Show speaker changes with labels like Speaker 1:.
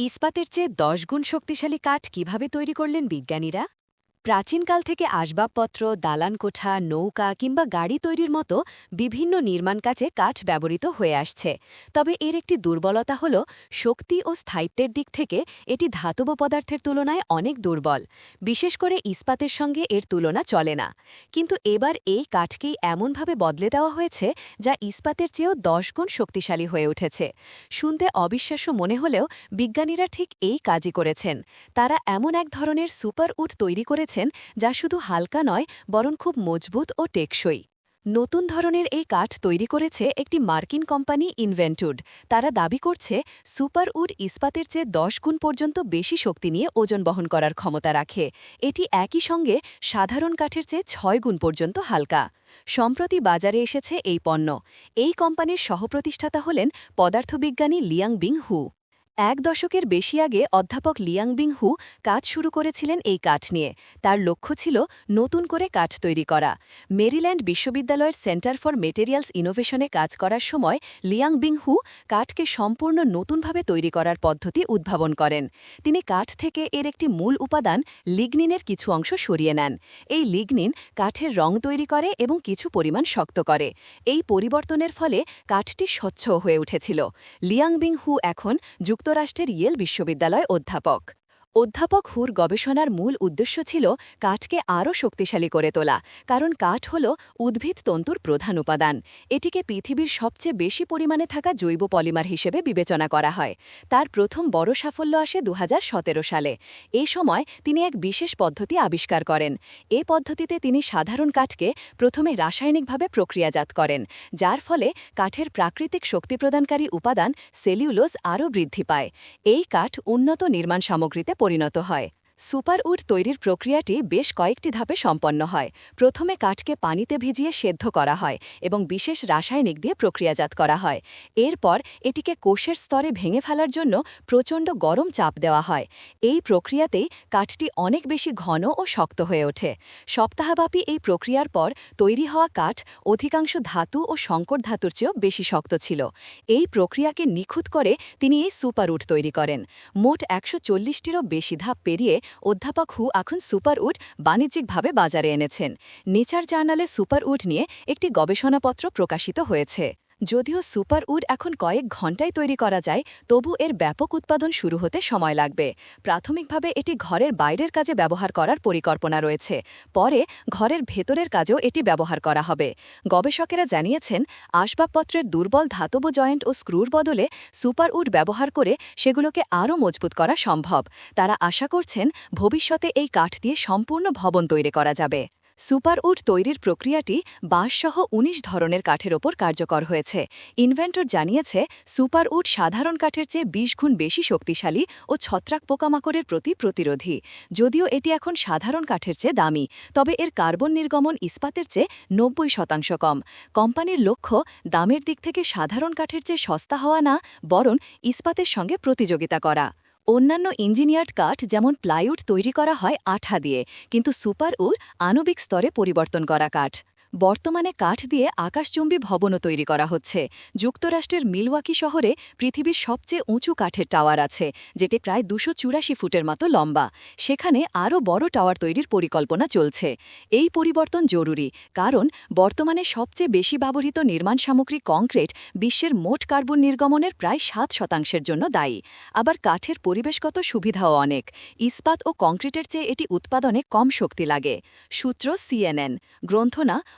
Speaker 1: ইস্পাতের চেয়ে দশ গুণ শক্তিশালী কাঠ কীভাবে তৈরি করলেন বিজ্ঞানীরা? প্রাচীনকাল থেকে আসবাবপত্র দালান কোঠা নৌকা কিংবা গাড়ি তৈরির মতো বিভিন্ন নির্মাণ কাজে কাঠ ব্যবহৃত হয়ে আসছে। তবে এর একটি দুর্বলতা হল, শক্তি ও স্থায়িত্বের দিক থেকে এটি ধাতব পদার্থের তুলনায় অনেক দুর্বল। বিশেষ করে ইস্পাতের সঙ্গে এর তুলনা চলে না। কিন্তু এবার এই কাঠকেই এমনভাবে বদলে দেওয়া হয়েছে, যা ইস্পাতের চেয়েও দশ গুণ শক্তিশালী হয়ে উঠেছে। শুনতে অবিশ্বাস্য মনে হলেও বিজ্ঞানীরা ঠিক এই কাজই করেছেন। তারা এমন এক ধরনের সুপার উড তৈরি করেছেন, যা শুধু হালকা নয়, বরং খুব মজবুত ও টেকসই। নতুন ধরনের এই কাঠ তৈরি করেছে একটি মার্কিন কোম্পানি ইনভেন্টুড। তারা দাবি করছে সুপার উড ইস্পাতের চেয়ে দশ গুণ পর্যন্ত বেশি শক্তি নিয়ে ওজন বহন করার ক্ষমতা রাখে। এটি একই সঙ্গে সাধারণ কাঠের চেয়ে ছয় গুণ পর্যন্ত হালকা। সম্প্রতি বাজারে এসেছে এই পণ্য। এই কোম্পানির সহপ্রতিষ্ঠাতা হলেন পদার্থবিজ্ঞানী লিয়াং বিং হু। এক দশকের বেশি আগে অধ্যাপক লিয়াংবিং হু কাজ শুরু করেছিলেন এই কাঠ নিয়ে। তার লক্ষ্য ছিল নতুন করে কাঠ তৈরি করা। মেরিল্যান্ড বিশ্ববিদ্যালয়ের সেন্টার ফর মেটেরিয়ালস ইনোভেশনে কাজ করার সময় লিয়াংবিং হু কাঠকে সম্পূর্ণ নতুনভাবে তৈরি করার পদ্ধতি উদ্ভাবন করেন। তিনি কাঠ থেকে এর একটি মূল উপাদান লিগনিনের কিছু অংশ সরিয়ে নেন। এই লিগনিন কাঠের রং তৈরি করে এবং কিছু পরিমাণ শক্ত করে। এই পরিবর্তনের ফলে কাঠটি স্বচ্ছ হয়ে উঠেছিল। লিয়াংবিং হু এখন যুক্ত যুক্তরাষ্ট্রের ইয়েল বিশ্ববিদ্যালয় অধ্যাপক। অধ্যাপক হুর গবেষণার মূল উদ্দেশ্য ছিল কাঠকে আরও শক্তিশালী করে তোলা, কারণ কাঠ হল উদ্ভিদ তন্তুর প্রধান উপাদান। এটিকে পৃথিবীর সবচেয়ে বেশি পরিমাণে থাকা জৈব পলিমার হিসেবে বিবেচনা করা হয়। তার প্রথম বড় সাফল্য আসে দু হাজার সতেরো সালে। এ সময় তিনি এক বিশেষ পদ্ধতি আবিষ্কার করেন। এ পদ্ধতিতে তিনি সাধারণ কাঠকে প্রথমে রাসায়নিকভাবে প্রক্রিয়াজাত করেন, যার ফলে কাঠের প্রাকৃতিক শক্তি প্রদানকারী উপাদান সেলিউলোজ আরও বৃদ্ধি পায়। এই কাঠ উন্নত নির্মাণ সামগ্রীতে পরিণত হয়। সুপার উড তৈরির প্রক্রিয়াটি বেশ কয়েকটি ধাপে সম্পন্ন হয়। প্রথমে কাঠকে পানিতে ভিজিয়ে সেদ্ধ করা হয় এবং বিশেষ রাসায়নিক দিয়ে প্রক্রিয়াজাত করা হয়। এরপর এটিকে কোষের স্তরে ভেঙে ফেলার জন্য প্রচণ্ড গরম চাপ দেওয়া হয়। এই প্রক্রিয়াতেই কাঠটি অনেক বেশি ঘন ও শক্ত হয়ে ওঠে। সপ্তাহব্যাপী এই প্রক্রিয়ার পর তৈরি হওয়া কাঠ অধিকাংশ ধাতু ও সংকর ধাতুর চেয়েও বেশি শক্ত ছিল। এই প্রক্রিয়াকে নিখুঁত করে তিনি এই সুপার উড তৈরি করেন। মোট একশো চল্লিশটিরও বেশি ধাপ পেরিয়ে অধ্যাপক হু এখন সুপারউড বাণিজ্যিকভাবে বাজারে এনেছেন। নেচার জার্নালে সুপারউড নিয়ে একটি গবেষণাপত্র প্রকাশিত হয়েছে। যদিও সুপার উড এখন কয়েক ঘণ্টায় তৈরি করা যায়, তবু এর ব্যাপক উৎপাদন শুরু হতে সময় লাগবে। প্রাথমিকভাবে এটি ঘরের বাইরের কাজে ব্যবহার করার পরিকল্পনা রয়েছে। পরে ঘরের ভেতরের কাজেও এটি ব্যবহার করা হবে। গবেষকেরা জানিয়েছেন, আসবাবপত্রের দুর্বল ধাতব জয়েন্ট ও স্ক্রুর বদলে সুপার উড ব্যবহার করে সেগুলোকে আরও মজবুত করা সম্ভব। তারা আশা করছেন, ভবিষ্যতে এই কাঠ দিয়ে সম্পূর্ণ ভবন তৈরি করা যাবে। সুপারউড তৈরির প্রক্রিয়াটি বাঁশসহ ১৯ ধরনের কাঠের ওপর কার্যকর হয়েছে। ইনভেন্টর জানিয়েছে সুপারউড সাধারণ কাঠের চেয়ে ২০ গুণ বেশি শক্তিশালী ও ছত্রাক পোকামাকড়ের প্রতি প্রতিরোধী। যদিও এটি এখন সাধারণ কাঠের চেয়ে দামি, তবে এর কার্বন নির্গমন ইস্পাতের চেয়ে নব্বই শতাংশ কম। কোম্পানির লক্ষ্য, দামের দিক থেকে সাধারণ কাঠের চেয়ে সস্তা হওয়া না, বরং ইস্পাতের সঙ্গে প্রতিযোগিতা করা। অন্যান্য ইঞ্জিনিয়ার্ড কাঠ যেমন প্লাইউড তৈরি করা হয় আঠা দিয়ে, কিন্তু সুপার উড আণবিক স্তরে পরিবর্তন করা কাঠ। বর্তমানে কাঠ দিয়ে আকাশচুম্বী ভবনও তৈরি করা হচ্ছে। যুক্তরাষ্ট্রের মিলওয়াকি শহরে পৃথিবীর সবচেয়ে উঁচু কাঠের টাওয়ার আছে, যেটি প্রায় দুশো চুরাশি ফুটের মতো লম্বা। সেখানে আরও বড় টাওয়ার তৈরির পরিকল্পনা চলছে। এই পরিবর্তন জরুরি, কারণ বর্তমানে সবচেয়ে বেশি ব্যবহৃত নির্মাণ সামগ্রী কংক্রিট বিশ্বের মোট কার্বন নির্গমনের প্রায় সাত শতাংশের জন্য দায়ী। আবার কাঠের পরিবেশগত সুবিধাও অনেক। ইস্পাত ও কংক্রিটের চেয়ে এটি উৎপাদনে কম শক্তি লাগে। সূত্র সিএনএন। গ্রন্থনা